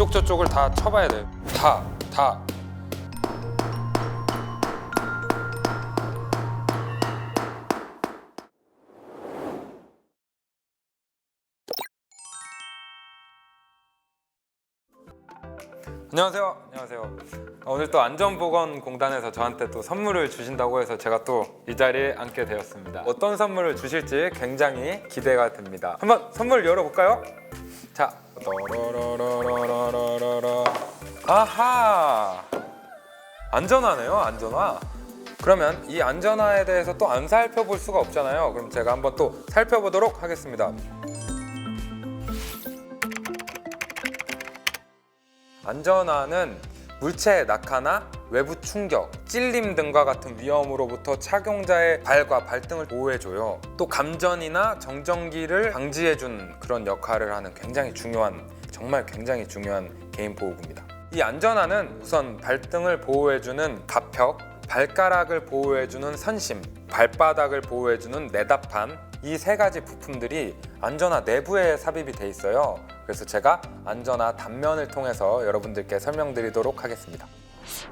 이쪽 저쪽을 다 쳐봐야 돼요. 다, 다. 안녕하세요. 안녕하세요. 어, 오늘 또 안전보건공단에서 저한테 또 선물을 주신다고 해서 제가 또 이 자리에 앉게 되었습니다. 어떤 선물을 주실지 굉장히 기대가 됩니다. 한번 선물 열어볼까요? 자. 아하, 안전하네요, 안전화. 그러면 이 안전화에 대해서 또 안 살펴볼 수가 없잖아요. 그럼 제가 한번 또 살펴보도록 하겠습니다. 안전화는 물체의 낙하나 외부 충격, 찔림 등과 같은 위험으로부터 착용자의 발과 발등을 보호해줘요. 또 감전이나 정전기를 방지해준 그런 역할을 하는 굉장히 중요한, 정말 굉장히 중요한 개인 보호구입니다. 이 안전화는 우선 발등을 보호해주는 가벽, 발가락을 보호해주는 선심, 발바닥을 보호해주는 내다판 이세 가지 부품들이 안전화 내부에 삽입이 돼 있어요. 그래서 제가 안전화 단면을 통해서 여러분들께 설명드리도록 하겠습니다.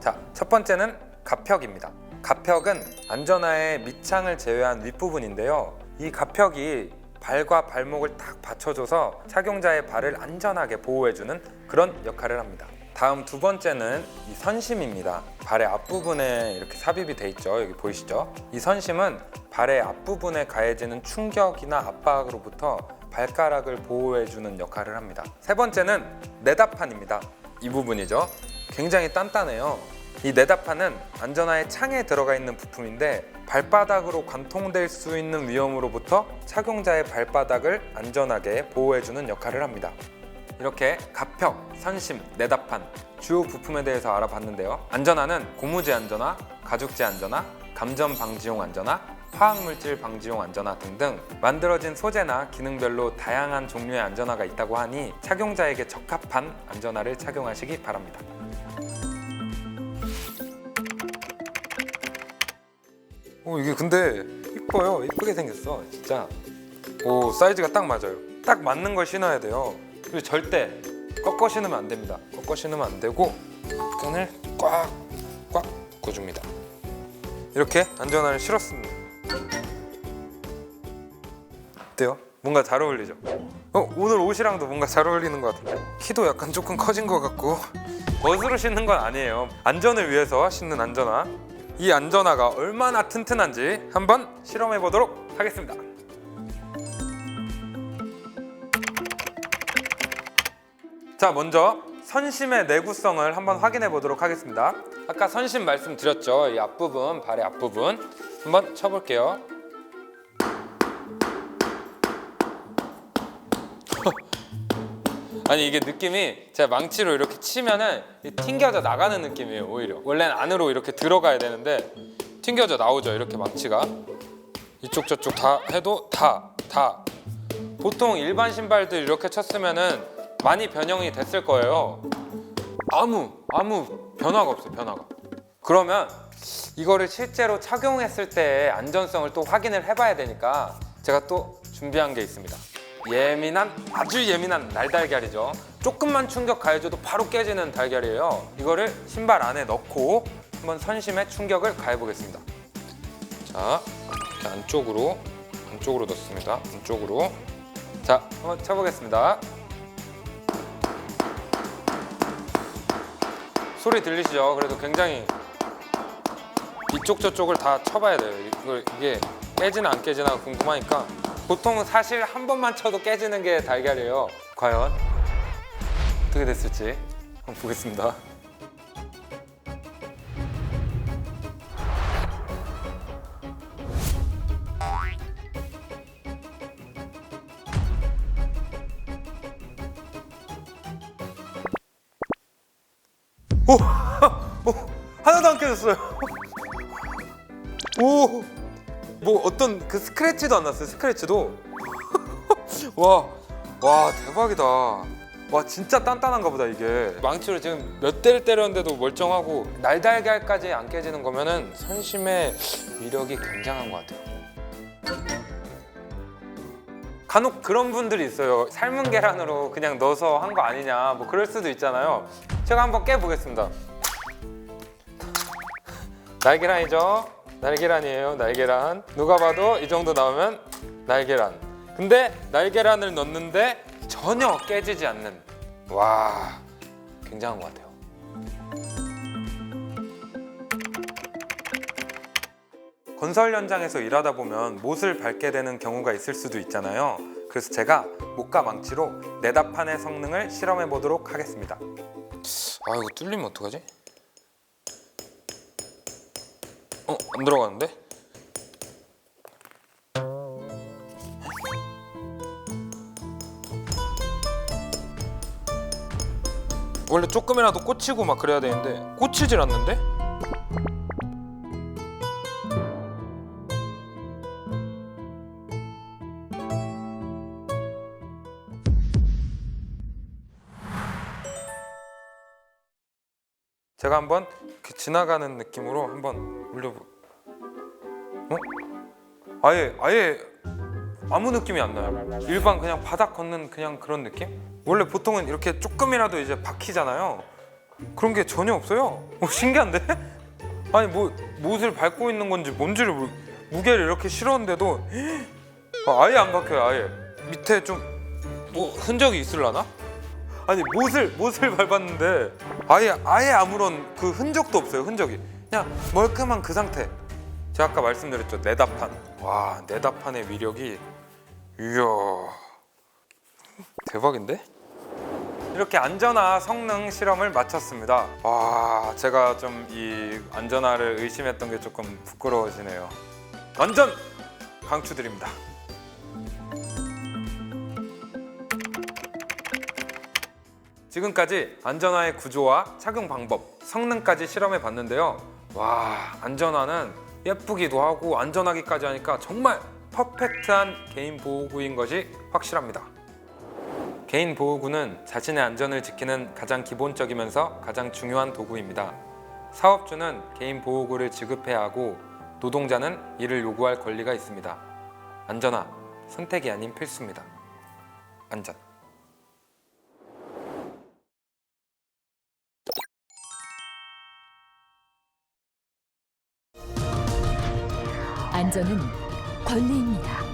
자, 첫 번째는 가벽입니다. 가벽은 안전화의 밑창을 제외한 윗부분인데요. 이 가벽이 발과 발목을 딱 받쳐줘서 착용자의 발을 안전하게 보호해주는 그런 역할을 합니다. 다음 두 번째는 이 선심입니다. 발의 앞부분에 이렇게 삽입이 돼 있죠. 여기 보이시죠? 이 선심은 발의 앞부분에 가해지는 충격이나 압박으로부터 발가락을 보호해주는 역할을 합니다. 세 번째는 내다판입니다. 이 부분이죠. 굉장히 단단해요. 이 내다판은 안전화의 창에 들어가 있는 부품인데 발바닥으로 관통될 수 있는 위험으로부터 착용자의 발바닥을 안전하게 보호해주는 역할을 합니다. 이렇게 가벽, 선심, 내다판 주요 부품에 대해서 알아봤는데요. 안전화는 고무재 안전화, 가죽재 안전화, 감전 방지용 안전화, 화학물질 방지용 안전화 등등 만들어진 소재나 기능별로 다양한 종류의 안전화가 있다고 하니 착용자에게 적합한 안전화를 착용하시기 바랍니다. 오 이게 근데 이뻐요. 이쁘게 생겼어. 진짜. 오 사이즈가 딱 맞아요. 딱 맞는 걸 신어야 돼요. 그리고 절대 꺾어 신으면 안 됩니다. 꺾어 신으면 안 되고 끈을 꽉꽉 묶어줍니다. 이렇게 안전화를 실었습니다. 어때요? 뭔가 잘 어울리죠? 어, 오늘 옷이랑도 뭔가 잘 어울리는 것 같은데 키도 약간 조금 커진 것 같고 멋으로 신는 건 아니에요 안전을 위해서 신는 안전화 이 안전화가 얼마나 튼튼한지 한번 실험해 보도록 하겠습니다. 자 먼저 선심의 내구성을 한번 확인해 보도록 하겠습니다. 아까 선심 말씀드렸죠. 이 앞부분 발의 앞부분 한번 쳐볼게요 아니 이게 느낌이 제가 망치로 이렇게 치면은 이 튕겨져 나가는 느낌이에요 오히려. 원래는 안으로 이렇게 들어가야 되는데 튕겨져 나오죠 이렇게 망치가. 이쪽 저쪽 다 해도 다 다. 보통 일반 신발들 이렇게 쳤으면은 많이 변형이 됐을 거예요. 아무 아무 변화가 없어요 변화가. 그러면 이거를 실제로 착용했을 때 안전성을 또 확인을 해봐야 되니까 제가 또 준비한 게 있습니다 예민한 아주 예민한 날달걀이죠. 조금만 충격 가해줘도 바로 깨지는 달걀이에요. 이거를 신발 안에 넣고 한번 선심에 충격을 가해 보겠습니다. 자 이렇게 안쪽으로 안쪽으로 넣습니다. 안쪽으로. 자 한번 쳐보겠습니다. 소리 들리시죠? 그래도 굉장히 이쪽 저쪽을 다 쳐봐야 돼요. 이걸 이게 깨지나 안 깨지나 궁금하니까 보통은 사실 한 번만 쳐도 깨지는 게 달걀이에요. 과연 어떻게 됐을지 한번 보겠습니다. 오, 오 하나도 안 깨졌어요. 오. 뭐 어떤 그 스크래치도 안 났어요 스크래치도 와, 와 대박이다 와 진짜 단단한가 보다 이게 망치로 지금 몇 대를 때렸는데도 멀쩡하고 날달걀까지 안 깨지는 거면은 선심의 위력이 굉장한 것 같아요 간혹 그런 분들이 있어요. 삶은 계란으로 그냥 넣어서 한 거 아니냐, 뭐 그럴 수도 있잖아요. 제가 한번 깨보겠습니다. 날계란이죠? 날계란이에요, 날계란. 누가 봐도 이 정도 나오면 날계란. 근데 날계란을 넣는데 전혀 깨지지 않는. 와, 굉장한 것 같아요. 건설 현장에서 일하다 보면 못을 밟게 되는 경우가 있을 수도 있잖아요. 그래서 제가 목과 망치로 네다판의 성능을 실험해 보도록 하겠습니다. 아 이거 뚫리면 어떡하지? 어, 안 들어가는데? 원래 조금이라도 꽂히고 막 그래야 되는데 꽂히질 않는데? 제가 한번 그 지나가는 느낌으로 한번 올려보. 어? 아예 아예 아무 느낌이 안 나요. 일반 그냥 바닥 걷는 그냥 그런 느낌? 원래 보통은 이렇게 조금이라도 이제 박히잖아요. 그런 게 전혀 없어요. 어, 신기한데? 아니 뭐 못을 밟고 있는 건지 뭔지를 모르. 무게를 이렇게 실었는데도 아, 아예 안 박혀요. 아예 밑에 좀 뭐 흔적이 있을라나? 아니 못을 못을 밟았는데 아예 아예 아무런 그 흔적도 없어요 흔적이. 그냥 멀끔한 그 상태. 제가 아까 말씀드렸죠 네다판. 와 네다판의 위력이 이야 대박인데? 이렇게 안전화 성능 실험을 마쳤습니다. 와 제가 좀 이 안전화를 의심했던 게 조금 부끄러워지네요. 완전 강추드립니다 지금까지 안전화의 구조와 착용 방법, 성능까지 실험해 봤는데요. 와, 안전화는 예쁘기도 하고 안전하기까지 하니까 정말 퍼펙트한 개인 보호구인 것이 확실합니다. 개인 보호구는 자신의 안전을 지키는 가장 기본적이면서 가장 중요한 도구입니다. 사업주는 개인 보호구를 지급해야 하고 노동자는 이를 요구할 권리가 있습니다. 안전화, 선택이 아닌 필수입니다. 안전. 안전은 권리입니다.